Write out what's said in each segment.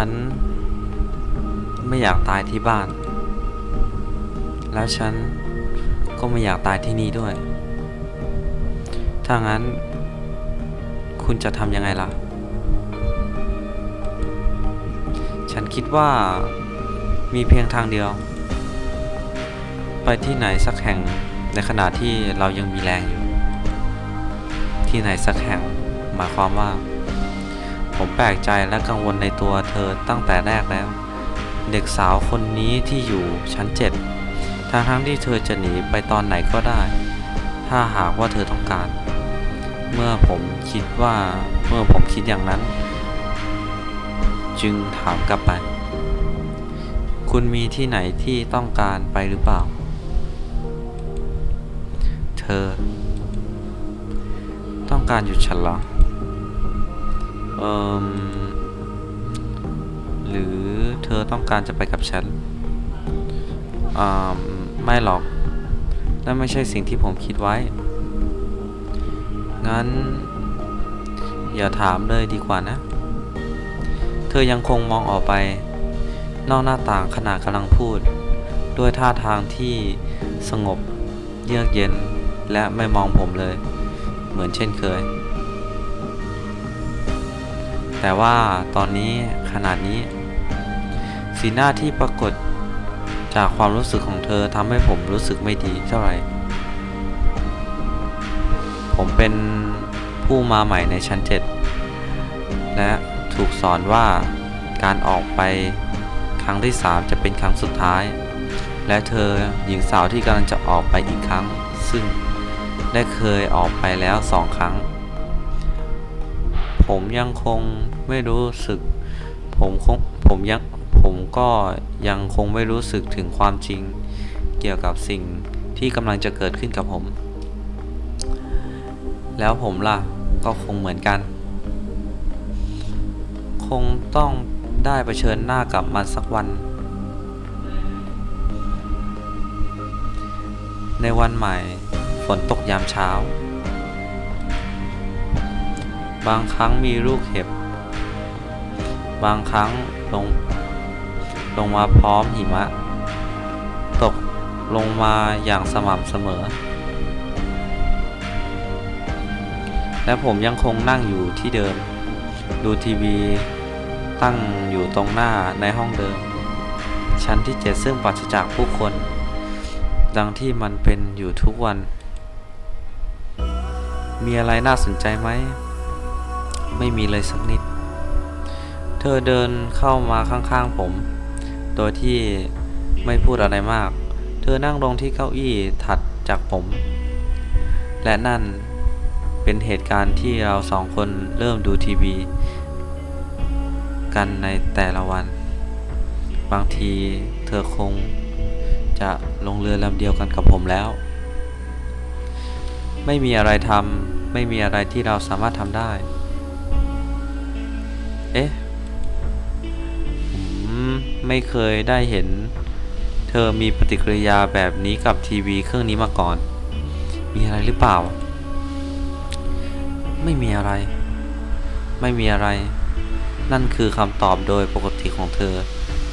ฉัน ไม่อยากตายที่บ้าน แล้วฉันก็ไม่อยากตายที่นี่ด้วย ถ้างั้น คุณจะทำยังไงล่ะ ฉันคิดว่ามีเพียงทางเดียว ไปที่ไหนสักแห่งในขณะที่เรายังมีแรงอยู่ ที่ไหนสักแห่งหมายความว่า ผมแปลกใจและกังวลในตัวเธอตั้งแต่แรกแล้ว เด็กสาวคนนี้ที่อยู่ชั้นเจ็ดทั้งทั้งที่เธอจะหนีไปตอนไหนก็ได้ ถ้าหากว่าเธอต้องการ เมื่อผมคิดว่าเมื่อผมคิดอย่างนั้น จึงถามกลับไป คุณมีที่ไหนที่ต้องการไปหรือเปล่า เธอ ต้องการหยุดฉันหรอ เอ่มหรือเธอต้องการจะไปกับฉันอ่าไม่หรอก นั่นไม่ใช่สิ่งที่ผมคิดไว้ งั้น อย่าถามเลยดีกว่านะ เธอยังคงมองออกไป นอกหน้าต่างขณะกำลังพูด ด้วยท่าทางที่สงบ เยือกเย็น และไม่มองผมเลย เหมือนเช่นเคย แต่ว่าตอนนี้ขนาดนี้ สีหน้าที่ปรากฏจากความรู้สึกของเธอทำให้ผมรู้สึกไม่ดีเท่าไหร่ ผมเป็นผู้มาใหม่ในชั้นเจ็ดและถูกสอนว่าการออกไปครั้งที่ 3 จะเป็นครั้งสุดท้าย และเธอหญิงสาวที่กำลังจะออกไปอีกครั้ง ซึ่งได้เคยออกไปแล้วสองครั้ง ผมยังคง ไม่รู้สึก ผมคงผมยังผมก็ยังคงไม่รู้สึกถึงความจริง เกี่ยวกับสิ่งที่กำลังจะเกิดขึ้นกับผม แล้วผมล่ะก็คงเหมือนกัน คงต้องได้เผชิญหน้ากับมันสักวัน ในวันใหม่ฝนตกยามเช้า บางครั้งมีลูกเห็บ บางครั้งลงลงมาพร้อมหิมะ ตกลงมาอย่างสม่ำเสมอ และผมยังคงนั่งอยู่ที่เดิม ดูทีวีตั้งอยู่ตรงหน้าในห้องเดิม ชั้นที่เจ็ดซึ่งปราศจากผู้คน ดังที่มันเป็นอยู่ทุกวัน มีอะไรน่าสนใจไหม ไม่มีเลยสักนิด ธอเดินเข้ามาข้างๆผม โดยที่ไม่พูดอะไรมาก เธอนั่งลงที่เก้าอี้ถัดจากผม และนั่นเป็นเหตุการณ์ที่เราสองคนเริ่มดูทีวี กันในแต่ละวัน บางทีเธอคงจะลงเรือลำเดียวกันกับผมแล้ว ไม่มีอะไรทำไม่มีอะไรที่เราสามารถทำได้ เอ๊ะ ไม่เคยได้เห็น เธอมีปฏิกิริยาแบบนี้กับทีวีเครื่องนี้มาก่อน มีอะไรหรือเปล่า ไม่มีอะไร ไม่มีอะไร นั่นคือคำตอบโดยปกติของเธอ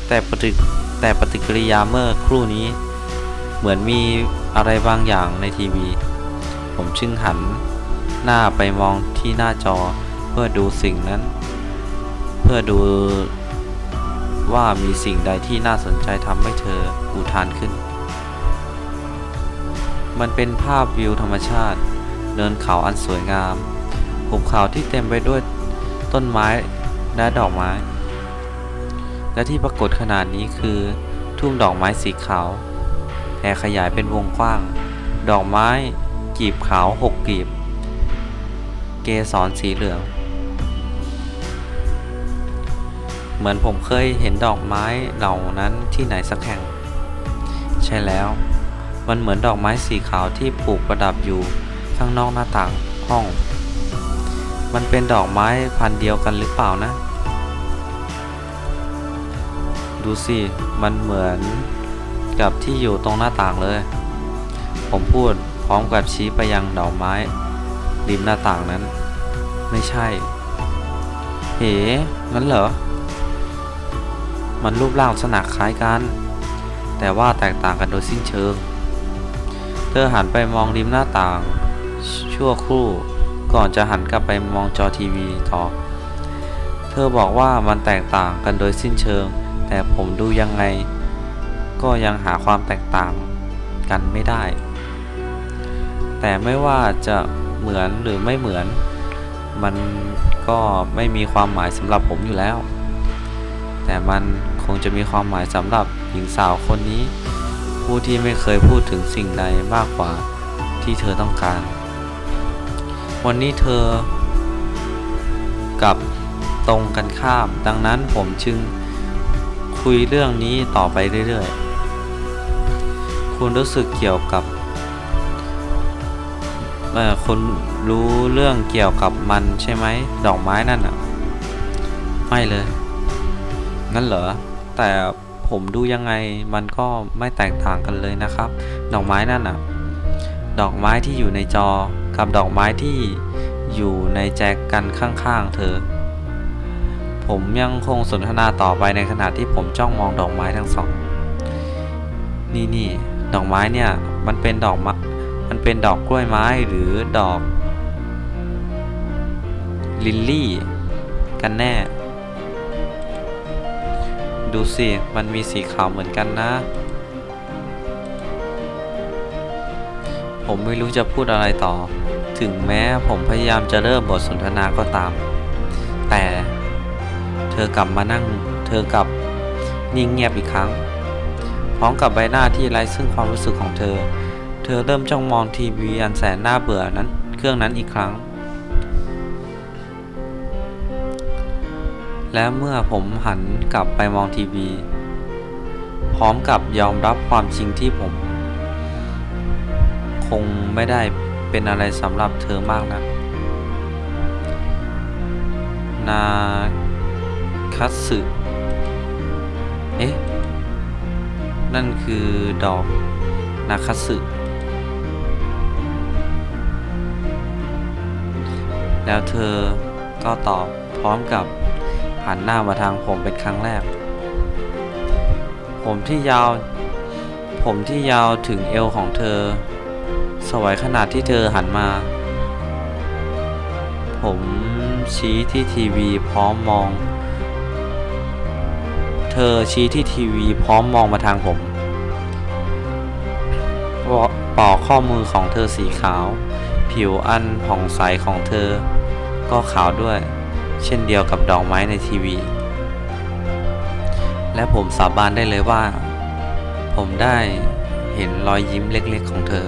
แต่ปฏิแต่ปฏิกิริยาเมื่อครู่นี้ เหมือนมีอะไรบางอย่างในทีวี ผมชึงหันหน้าไปมองที่หน้าจอเพื่อดูสิ่งนั้น เพื่อดู ว่ามีสิ่งใดที่น่าสนใจทำให้เธออุทานขึ้น มันเป็นภาพวิวธรรมชาติ เนินเขาอันสวยงามหุบเขาที่เต็มไปด้วยต้นไม้และดอกไม้ และที่ปรากฏขนาดนี้คือ ทุ่งดอกไม้สีขาวแผ่ขยายเป็นวงกว้าง ดอกไม้กีบขาวหกกีบ เกสรสีเหลือง เหมือนผมเคยเห็นดอกไม้เหล่านั้นที่ไหนสักแห่ง ใช่แล้ว มันเหมือนดอกไม้สีขาวที่ปลูกประดับอยู่ข้างนอกหน้าต่างห้อง มันเป็นดอกไม้พันเดียวกันหรือเปล่านะ ดูสิ มันเหมือนกับที่อยู่ตรงหน้าต่างเลย ผมพูดพร้อมกับชี้ไปยังดอกไม้ริมหน้าต่างนั้น ไม่ใช่ เอ๋งั้นเหรอ มันรูปร่างลักษณะคล้ายกัน แต่ว่าแตกต่างกันโดยสิ้นเชิง เธอหันไปมองริมหน้าต่าง ชั่วครู่ก่อนจะหันกลับไปมองจอทีวีต่อ เธอบอกว่ามันแตกต่างกันโดยสิ้นเชิง แต่ผมดูยังไง ก็ยังหาความแตกต่างกันไม่ได้ แต่ไม่ว่าจะเหมือนหรือไม่เหมือน มันก็ไม่มีความหมายสำหรับผมอยู่แล้ว แต่มัน คงจะมีความหมายสำหรับหญิงสาวคนนี้ ผู้ที่ไม่เคยพูดถึงสิ่งใดมากกว่าที่เธอต้องการ วันนี้เธอ กับตรงกันข้าม ดังนั้นผมจึงคุยเรื่องนี้ต่อไปเรื่อยๆ คุณรู้สึกเกี่ยวกับคุณรู้เรื่องเกี่ยวกับมันใช่ไหม ดอกไม้นั่นอะ ไม่เลย งั้นเหรอ แต่ผมดูยังไงมันก็ไม่แตกต่างกันเลยนะครับ ดอกไม้นั่นอะดอกไม้ที่อยู่ในจอกับดอกไม้ที่อยู่ในแจกันข้างๆ เธอ ผมยังคงสนทนาต่อไปในขณะที่ผมจ้องมองดอกไม้ทั้งสอง นี่นี่ดอกไม้เนี่ยมันเป็นดอกมะมันเป็นดอกกล้วยไม้หรือดอก ลิลลี่ กันแน่ ดูสิ มันมีสีขาวเหมือนกันนะ ผมไม่รู้จะพูดอะไรต่อ ถึงแม้ผมพยายามจะเริ่มบทสนทนาก็ตาม แต่ เธอกลับมานั่ง เธอกลับนิ่งเงียบอีกครั้ง พร้อมกับใบหน้าที่ไร้ซึ่งความรู้สึกของเธอ เธอเริ่มจ้องมองทีวีอันแสนน่าเบื่อนั้น เครื่องนั้นอีกครั้ง และเมื่อผมหันกลับไปมองทีวี พร้อมกับยอมรับความจริงที่ผม คงไม่ได้เป็นอะไรสำหรับเธอมากนะนาคัตสึ เอ๊ะ นั่นคือดอกนาคัตสึ แล้วเธอก็ตอบพร้อมกับ หันหน้ามาทางผมเป็นครั้งแรก ผมที่ยาว ผมที่ยาวถึงเอวของเธอ สวยขนาดที่เธอหันมา ผมชี้ที่ทีวีพร้อมมอง เธอชี้ที่ทีวีพร้อมมองมาทางผมปอกข้อมือของเธอสีขาว ผิวอันผ่องใสของเธอ ก็ขาวด้วย เช่นเดียวกับดอกไม้ในทีวี และผมสาบานได้เลยว่า ผมได้เห็นรอยยิ้มเล็กๆของเธอ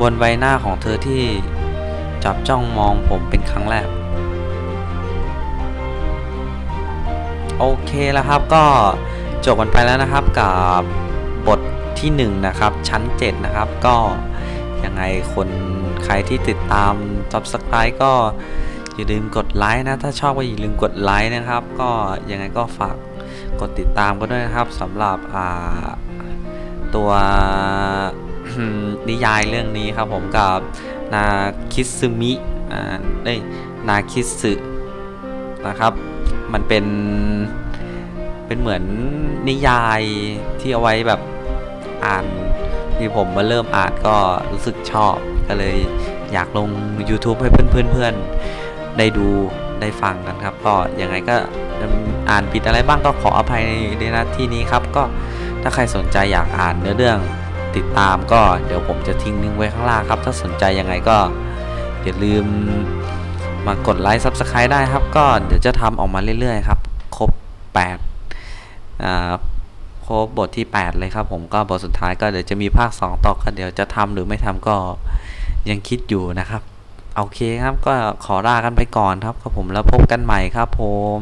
บนใบหน้าของเธอที่จับจ้องมองผมเป็นครั้งแรก โอเคแล้วครับก็จบกันไปแล้วนะครับกับบทที่1นะครับชั้น 7 นะครับก็ยังไงคนใครที่ติดตาม subscribe ก็ อย่าลืมกดไลค์นะ ถ้าชอบก็อย่าลืมกดไลค์นะครับ ก็ยังไงก็ฝากกดติดตามก็ด้วยนะครับสำหรับตัวนิยายเรื่องนี้ครับผมกับนาคิซึมิอ่าเอ้ยนาคิสึนะครับ มันเป็นเป็นเหมือนนิยายที่เอาไว้แบบอ่านที่ผมมาเริ่มอ่านก็รู้สึกชอบก็เลยอยากลง YouTube ให้เพื่อนๆเพื่อนๆ ได้ดูได้ฟังกันครับ ก็ยังไงก็อ่านผิดอะไรบ้างก็ขออภัยในหน้าที่นี้ครับ ก็ถ้าใครสนใจอยากอ่านเนื้อเรื่องติดตามก็เดี๋ยวผมจะทิ้งลิงไว้ข้างล่างครับ ถ้าสนใจยังไงก็อย่าลืมมากดไลค์ซับสไคร b e ได้ครับ ก็เดี๋ยวจะทำออกมาเรื่อยๆครับ ครบ8อ่าครบบทที่ 8 เลยครับ ผมก็บทสุดท้ายก็เดี๋ยวจะมีภาค 2 ต่อก็เดี๋ยวจะทำหรือไม่ทำก็ยังคิดอยู่นะครับ โอเคครับก็ขอลากันไปก่อนครับครับผมแล้วพบกันใหม่ครับผม